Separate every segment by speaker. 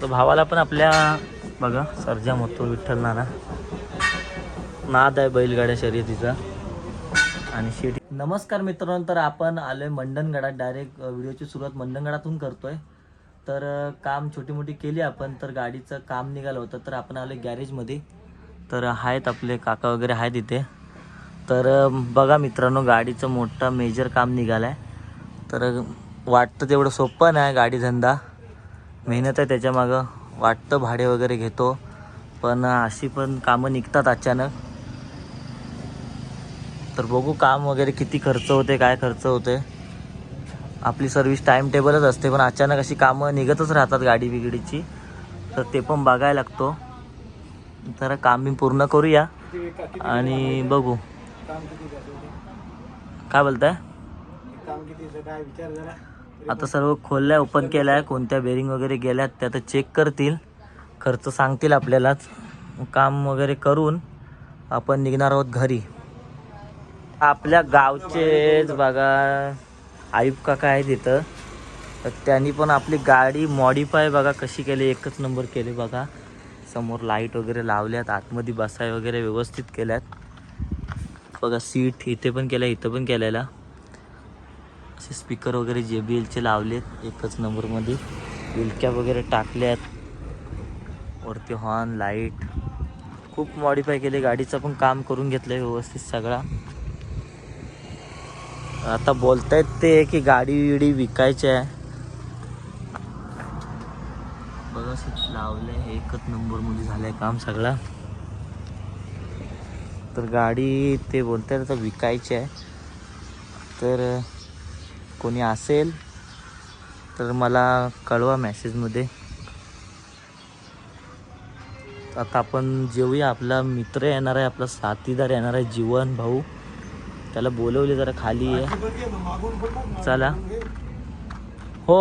Speaker 1: तर भावाला पण आपल्या बघा सर्जा होतो विठ्ठल नाना नाद आहे बैलगाड्या शर्यतीचा. आणि शेटी नमस्कार मित्रांनो तर आपण आलोय मंडणगडात. डायरेक्ट व्हिडिओची सुरुवात मंडणगडातून करतोय. तर काम छोटी मोठी केली आपण तर गाडीचं काम निघालं होतं. तर आपण आलो गॅरेजमध्ये. तर आहेत आपले काका वगैरे आहेत इथे. तर बघा मित्रांनो गाडीचं मोठं मेजर काम निघालं आहे तर वाटतं तेवढं सोपं नाही गाडी धंदा. मेहनत आहे त्याच्यामागं वाटतं भाडे वगैरे घेतो. पण अशी पण कामं निघतात अचानक. तर बघू काम वगैरे किती खर्च होते काय खर्च होते. आपली सर्विस टाईम टेबलच असते पण अचानक अशी कामं निघतच राहतात गाडी बिगडीची. तर ते पण बघायला लागतो. तर काम मी पूर्ण करूया. आणि बघू. काय बोलताय? आता सर्व खोलल्या ओपन केल्या आहे कोणत्या बेरिंग वगैरे गेल्यात त्या आता चेक करतील. खर्च सांगतील आपल्यालाच. काम वगैरे करून आपण निघणार आहोत घरी. आपल्या गावचेच बघा. आयुब काका आहेत इथं तर त्यांनी पण आपली गाडी मॉडीफाय बघा कशी केली. एकच नंबर केली बघा. समोर लाइट वगैरे लावल्यात. आतमध्ये बसाय वगैरे व्यवस्थित केल्यात. बघा सीट इथे पण केल्या इथं पण केलेला असे स्पीकर वगैरे जे बी एलचे लावलेत एकच नंबरमध्ये विलक्या वगैरे टाकल्यात. वरती हॉर्न लाइट खूप मॉडीफाय केले. गाडीचं पण काम करून घेतलं आहे व्यवस्थित सगळा. आता बोलतायत ते की गाडी विडी विकायची आहे. बघा असं लावलंय. एकच नंबरमध्ये झालंय काम सगळा. तर गाडी ते बोलतायत आता विकायची आहे. तर कोणी असेल तर मला कळवा मॅसेजमध्ये. आता आपण जेवूया. आपला मित्र येणार आहे आपला साथीदार येणार आहे जीवन भाऊ. त्याला बोलवले जरा खाली आहे चला. हो.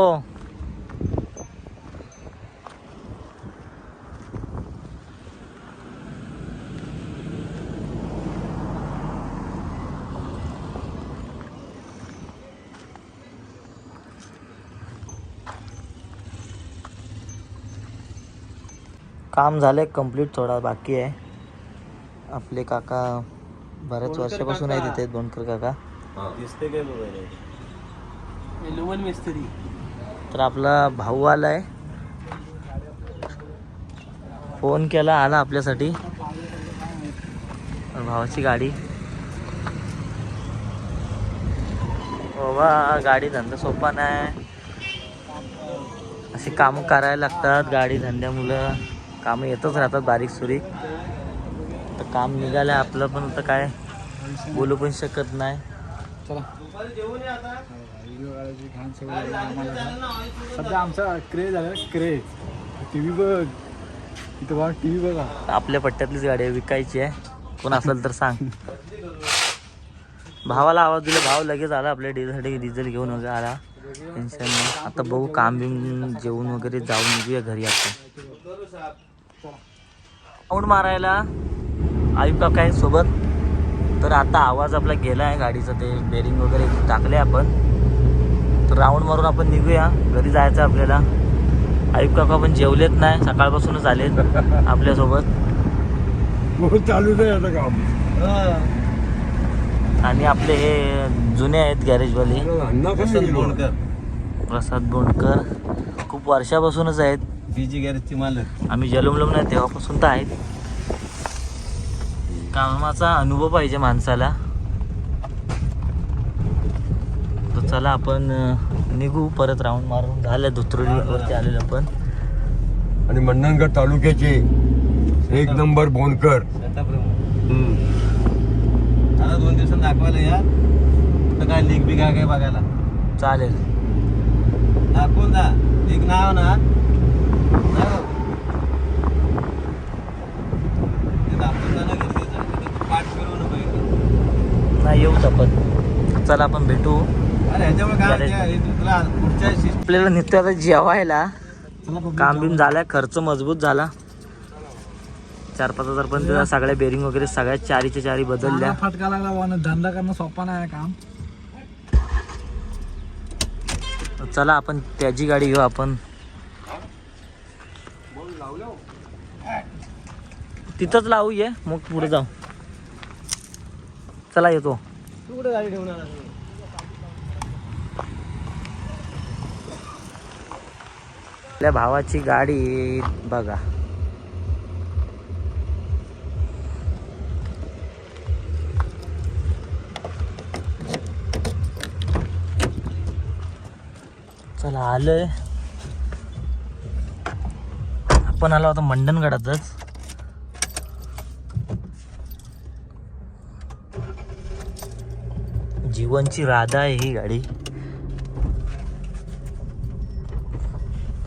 Speaker 1: काम झालंय कंप्लीट थोडा बाकी आहे. आपले काका बऱ्याच वर्षापासून आहेत तिथे दोनकर काका.
Speaker 2: दिसते काय लोवन मिस्त्री.
Speaker 1: तर आपला भाऊ आलाय. फोन केला आला आपल्यासाठी. भावाची गाडी. बाबा गाडी धंदा सोपा नाही. अशी कामं करायला लागतात गाडी धंद्यामुळं. कामं येतच राहतात बारीक सुरीक. तर काम निघालं आपलं पण आता काय बोलू पण शकत नाही.
Speaker 3: सध्या आमचा क्रेज आहे क्रेज टीव्ही बघ. इथं बघा टीव्ही बघा.
Speaker 1: आपल्या पट्ट्यातलीच गाडी आहे विकायची आहे. कोण असेल तर सांग. भावाला आवाज दिला भाव लगेच आला आपल्या डिझेलसाठी डिझेल घेऊन वगैरे आला. टेन्शन नाही आता बघू काम बिम जेवून वगैरे जाऊन निघूया घरी आपण राऊंड मारायला. काका आहे सोबत? तर आता आवाज आपला गेला आहे गाडीचा ते बेरिंग वगैरे टाकले आपण. तर राऊंड मारून आपण निघूया. घरी जायचं आपल्याला. आयुब काका पण जेवलेत नाही सकाळपासूनच आलेत आपल्यासोबत.
Speaker 3: हो चालू आहे आता काम.
Speaker 1: आणि आपले हे जुने आहेत गॅरेजवाले
Speaker 2: बोंडकर.
Speaker 1: प्रसाद बोंडकर. खूप वर्षापासूनच आहेत.
Speaker 2: बीजी गॅरेजची मालक.
Speaker 1: आम्ही जलमलम नाही तेव्हापासून तर आहेत. कामाचा अनुभव पाहिजे माणसाला. तर चला आपण निघू परत राऊंड मारून. झालं धुत्रोलीवरती आलेलो आपण.
Speaker 4: आणि मंडणगड तालुक्याचे एक नंबर बोनकर
Speaker 2: आता दोन दिवसांनी दाखवायला या. कुठं काय लीक बी काय काय बघायला?
Speaker 1: चालेल.
Speaker 2: दाखवून जा. लीक नाव ना. नाही हो.
Speaker 1: येऊच आपण. चला आपण भेटू. आपल्याला नित्य आता जेवायला काम बिम झालाय खर्च मजबूत झाला. चार पाच हजार पण दिला सगळ्या बेरिंग वगैरे सगळ्या चारीच्या चारी बदलल्या.
Speaker 3: फटका लागला वाहन धंदा करणं सोपा नाही काम.
Speaker 1: चला आपण त्याची गाडी घेऊ आपण. तिथंच लावू ये मग पुढे जाऊ. चला येतो.
Speaker 2: गाडी ठेवणार
Speaker 1: आपल्या भावाची गाडी बघा. चला आलोय. आपण आलो आता मंडणगडातच. जीवनची राधा आहे ही गाडी.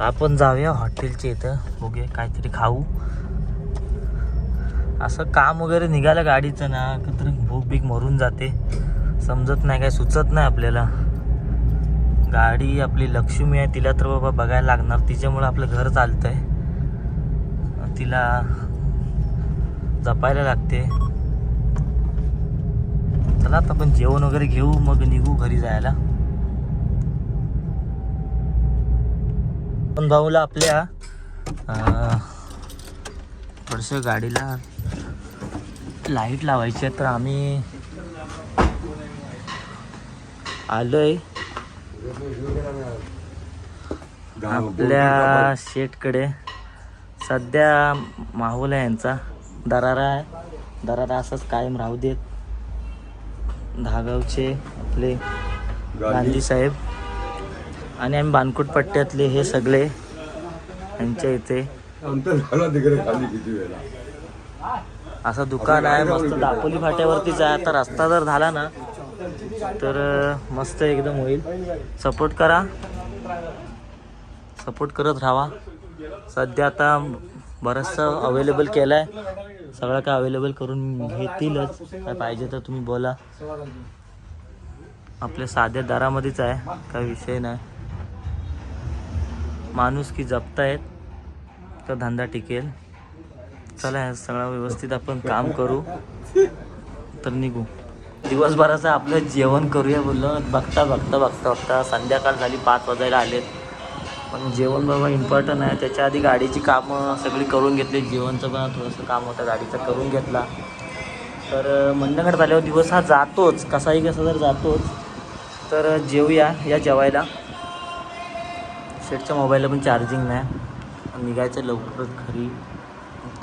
Speaker 1: आपण जाऊया हॉटेलच्या इथं बघूया काहीतरी खाऊ. असं काम वगैरे निघालं गाडीचं ना का भूक बीक मरून जाते. समजत नाही काय सुचत नाही आपल्याला. गाडी आपली लक्ष्मी आहे तिला तर बाबा बघायला लागणार. तिच्यामुळं आपलं घर चालतंय. तिला जपायला लागते. चला आता आपण जेवण वगैरे घेऊ मग निघू घरी जायला. पण भाऊला आपल्या थोडस गाडीला लाइट लावायची आहे तर आम्ही आलोय. आपल्या शेटकडे सध्या माहोल आहे यांचा. दरारा आहे. दरारा असंच कायम राहू देत. धागावचे आपले गांधी साहेब. आणि आम्ही बानकुट पट्ट्यातले हे सगळे यांच्या इथे. असं दुकान आहे मस्त दापोली फाट्यावरतीच आहे आता रस्ता जर झाला ना तर मस्त एकदम होईल. सपोर्ट करा. सपोर्ट करत राहा. सध्या आता बरंचसं अवेलेबल केलं आहे सगळं काय अवेलेबल करून घेतीलच. काय पाहिजे तर तुम्ही बोला. आपल्या साध्या दारामध्येच आहे. काय विषय नाही. माणूस की जपतायत तर धंदा टिकेल. चला सगळं व्यवस्थित आपण काम करू. तर निघू. दिवसभराचं आपलं जेवण करूया बोललो. बघता बघता बघता बघता. संध्याकाळ झाली पाच वाजायला आलेत. पण जेवण बाबा इम्पॉर्टंट आहे. त्याच्या आधी गाडीची कामं सगळी करून घेतली. जेवणचं पण थोडंसं काम होतं. गाडीचं करून घेतला. तर मंडणगड झाल्यावर दिवस हा जातोच. कसाही कसा जर जातोच. तर जेवूया या जेवायला. शेटच्या मोबाईलला पण चार्जिंग नाही. निघायचं लवकरच घरी.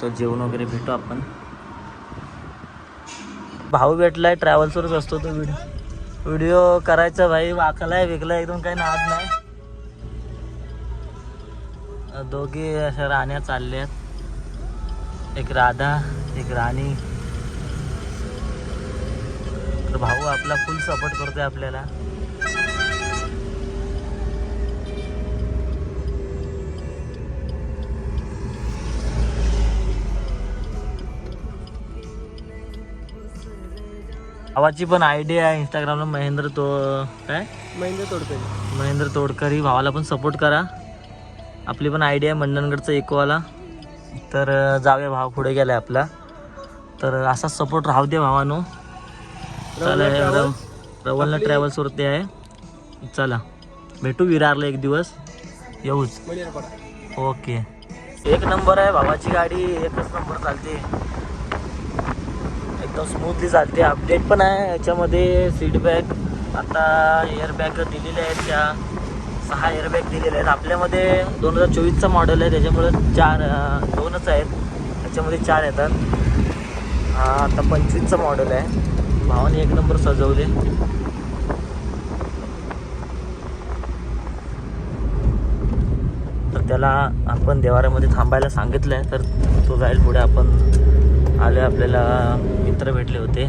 Speaker 1: तर जेवण वगैरे भेटू आपण. भाऊ भेटलाय ट्रॅव्हल्सवरच असतो तो व्हिडिओ व्हिडिओ करायचा भाई वाकलाय विकलाय एकदम काही नाद नाही. दोघे अशा राण्या चालल्यात. एक राधा एक राणी. तर भाऊ आपला फुल सपोर्ट करतोय आपल्याला. भावाची पण आयडिया आहे इंस्टाग्रामला महेंद्र तो काय?
Speaker 2: महिंद्र तोडतोय
Speaker 1: महेंद्र तोडकरी. भावाला पण सपोर्ट करा. आपली पण आयडिया आहे मंडणगडचा इकोवाला तर जाऊया भाव पुढे गेलाय आपला. तर असाच सपोर्ट राहू दे भावानो. चला रव रवलना ट्रॅव्हल्सवरती आहे. चला. भेटू विरारला एक दिवस. येऊच. ओके. एक नंबर आहे भावाची गाडी. एकच नंबर चालते. एकदम स्मूथली चालते. अपडेट पण आहे याच्यामध्ये सीटबॅग आता एअरबॅग दिलेले आहेत त्या. सहा एअरबॅग दिलेले आहेत. आपल्यामध्ये दोन हजार चोवीसचं मॉडेल आहे. त्याच्यामुळे चार दोनच आहेत. त्याच्यामध्ये चार येतात. आता पंचवीसचं मॉडेल आहे. भावाने एक नंबर सजवले. तर त्याला आपण देवाऱ्यामध्ये थांबायला सांगितलं आहे तर तो जाईल पुढे. आपण आले आपल्याला मित्र भेटले होते.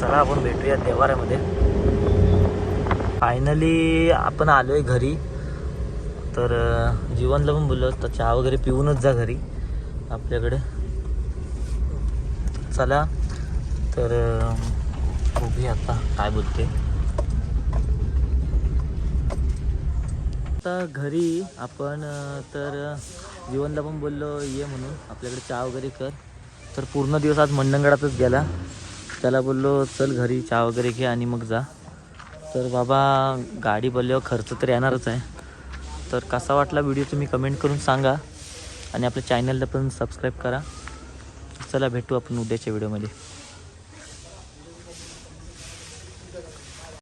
Speaker 1: चला आपण भेटूया देवाऱ्यामध्ये. फायनली आपण आलो आहे घरी. तर जीवनला पण बोललो तर चहा वगैरे पिऊनच जा घरी आपल्याकडे. चला तर उभी आता काय बोलते? आता घरी आपण तर जीवनला पण बोललो ये म्हणून. आपल्याकडे चहा वगैरे कर. तर पूर्ण दिवस आज मंडणगडातच गेला. त्याला बोललो चल घरी चहा वगैरे घे आणि मग जा. तर बाबा गाडी बोलल्यावर खर्च तर येणारच आहे. तर कसा वाटला व्हिडिओ तुम्ही कमेंट करून सांगा. आणि आपल्या चॅनलला पण सबस्क्राईब करा. चला भेटू आपण उद्याच्या व्हिडिओमध्ये.